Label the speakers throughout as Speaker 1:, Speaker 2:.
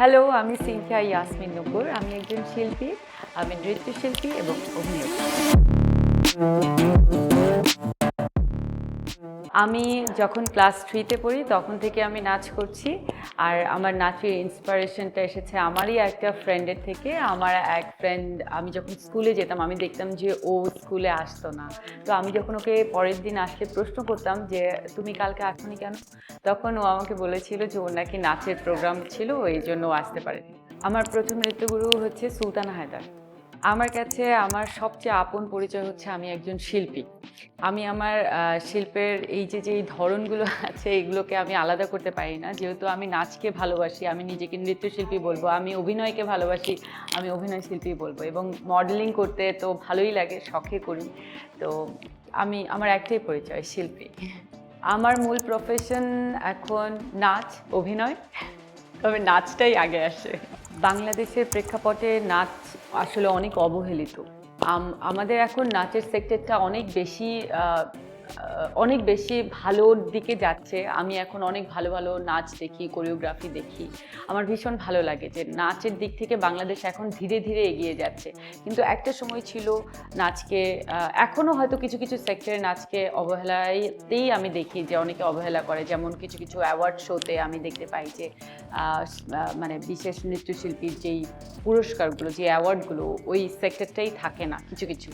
Speaker 1: Hello আমি Cynthia Yasmin নুপুর আমি একজন শিল্পী আমি নৃত্যশিল্পী এবং অভিনেত্রী আমি যখন ক্লাস থ্রিতে পড়ি, তখন থেকে আমি নাচ করছি। আর আমার নাচের ইন্সপিরেশনটা এসেছে আমারই একটা ফ্রেন্ডের থেকে। আমার এক ফ্রেন্ড আমি যখন স্কুলে যেতাম, আমি দেখতাম যে ও স্কুলে আসতো না। তো আমি যখন ওকে পরের দিন আসলে প্রশ্ন করতাম যে, তুমি কালকে আসনি কেন? তখন ও আমাকে বলেছিল যে, ওর নাকি নাচের প্রোগ্রাম ছিল এই জন্য আসতে পারেনি। আমার প্রথম নৃত্যগুরু হচ্ছে সুলতানা হায়দার। আমার কাছে আমার সবচেয়ে আপন পরিচয় হচ্ছে আমি একজন শিল্পী। আমি আমার শিল্পের এই যে যে ধরনগুলো আছে, এগুলোকে আমি আলাদা করতে পারি না। যেহেতু আমি নাচকে ভালোবাসি, আমি নিজেকে নৃত্যশিল্পী বলব, আমি অভিনয়কে ভালোবাসি, আমি অভিনয় শিল্পী বলব এবং মডেলিং করতে তো ভালোই লাগে, শখে করি। তো আমি, আমার একটাই পরিচয়, শিল্পী। আমার মূল প্রফেশন এখন নাচ, অভিনয়। তবে নাচটাই আগে আসে। বাংলাদেশের প্রেক্ষাপটে নাচ আসলে অনেক অবহেলিত। আম- আমাদের এখন নাচের সেক্টরটা অনেক বেশি অনেক বেশি ভালোর দিকে যাচ্ছে। আমি এখন অনেক ভালো ভালো নাচ দেখি কোরিওগ্রাফি দেখি। আমার ভীষণ ভালো লাগে যে নাচের দিক থেকে বাংলাদেশ এখন ধীরে ধীরে এগিয়ে যাচ্ছে। কিন্তু একটা সময় ছিল নাচকে আহ, এখনও হয়তো কিছু কিছু সেক্টরে নাচকে অবহেলাতেই আমি দেখি যে অনেকে অবহেলা করে। যেমন কিছু কিছু অ্যাওয়ার্ড শোতে আমি দেখতে পাই যে মানে বিশেষ নৃত্যশিল্পীর যেই পুরস্কারগুলো যে অ্যাওয়ার্ডগুলো ওই সেক্টরটাই থাকে না কিছু কিছু।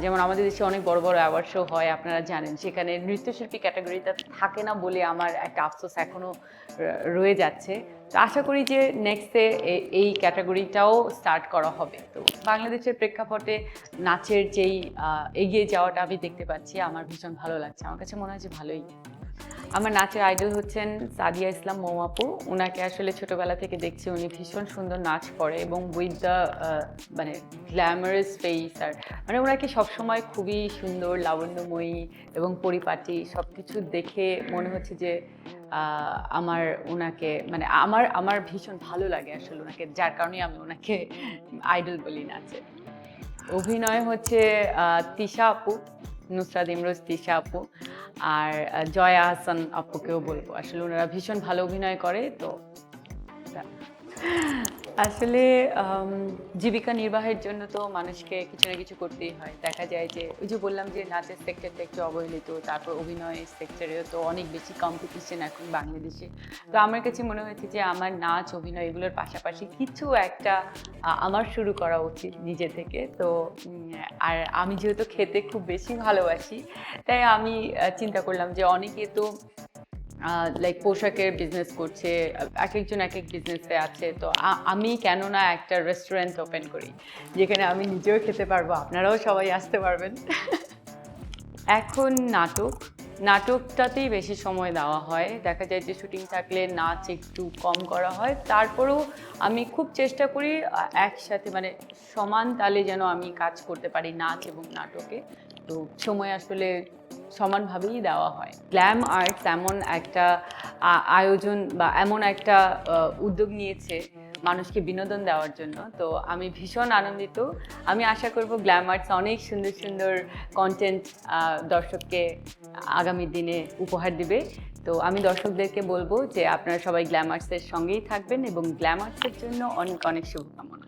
Speaker 1: যেমন আমাদের দেশে অনেক বড় বড় অ্যাওয়ার্ড শো হয় আপনারা জানেন, সেখানে নৃত্যশিল্পী ক্যাটাগরিটা থাকে না বলে আমার একটা আফসোস এখনও রয়ে যাচ্ছে। তো আশা করি যে নেক্সটে এই ক্যাটাগরিটাও স্টার্ট করা হবে। তো বাংলাদেশের প্রেক্ষাপটে নাচের যেই এগিয়ে যাওয়াটা আমি দেখতে পাচ্ছি, আমার ভীষণ ভালো লাগছে। আমার কাছে মনে হয় যে ভালোই। আমার নাচের আইডল হচ্ছেন সাদিয়া ইসলাম মৌয়াপু ওনাকে আসলে ছোটবেলা থেকে দেখছি, উনি ভীষণ সুন্দর নাচ করে এবং উইথ দ্য মানে গ্ল্যামারাস ফেস আর মানে ওনাকে সবসময় খুবই সুন্দর, লাবণ্যময়ী এবং পরিপাটি সব কিছু দেখে মনে হচ্ছে যে আমার ওনাকে মানে আমার আমার ভীষণ ভালো লাগে আসলে ওনাকে যার কারণে আমি ওনাকে আইডল বলি নাচে। অভিনয় হচ্ছে তিশা আপু। নুসরাত ইমরোজ তিশা আপু আর জয়া হাসান আপুকেও বলব। আসলে ওনারা ভীষণ ভালো অভিনয় করে, তো আসলে জীবিকা নির্বাহের জন্য তো মানুষকে কিছু না কিছু করতেই হয়। দেখা যায় যে, ওই যে বললাম যে নাচের সেক্টরটা একটু অবহেলিত, তারপর অভিনয়ের সেক্টরেও তো অনেক বেশি কম্পিটিশন এখন বাংলাদেশে। তো আমার কাছে মনে হয়েছে যে, আমার নাচ, অভিনয় এগুলোর পাশাপাশি কিছু একটা আমার শুরু করা উচিত নিজে থেকে। তো আর আমি যেহেতু খেতে খুব বেশি ভালোবাসি, তাই আমি চিন্তা করলাম যে অনেকে তো লাইক পোশাকের বিজনেস করছে এক একজন এক এক বিজনেসে আছে, তো আমি কেন না একটা রেস্টুরেন্ট ওপেন করি, যেখানে আমি নিজেও খেতে পারব, আপনারাও সবাই আসতে পারবেন। এখন নাটক নাটকটাতেই বেশি সময় দেওয়া হয়। দেখা যায় যে শুটিং থাকলে নাচ একটু কম করা হয়। তারপরেও আমি খুব চেষ্টা করি একসাথে মানে সমান তালে যেন আমি কাজ করতে পারি নাচ এবং নাটকে। তো সময় আসলে সমানভাবেই দেওয়া হয়। গ্ল্যাম আর্টস এমন একটা আয়োজন বা এমন একটা উদ্যোগ নিয়েছে মানুষকে বিনোদন দেওয়ার জন্য। তো আমি ভীষণ আনন্দিত। আমি আশা করব গ্ল্যামার্স অনেক সুন্দর সুন্দর কন্টেন্ট দর্শককে আগামী দিনে উপহার দিবে। তো আমি দর্শকদেরকে বলব যে আপনারা সবাই গ্ল্যামার্সের সঙ্গেই থাকবেন এবং গ্ল্যামার্সের জন্য অনেক অনেক শুভকামনা।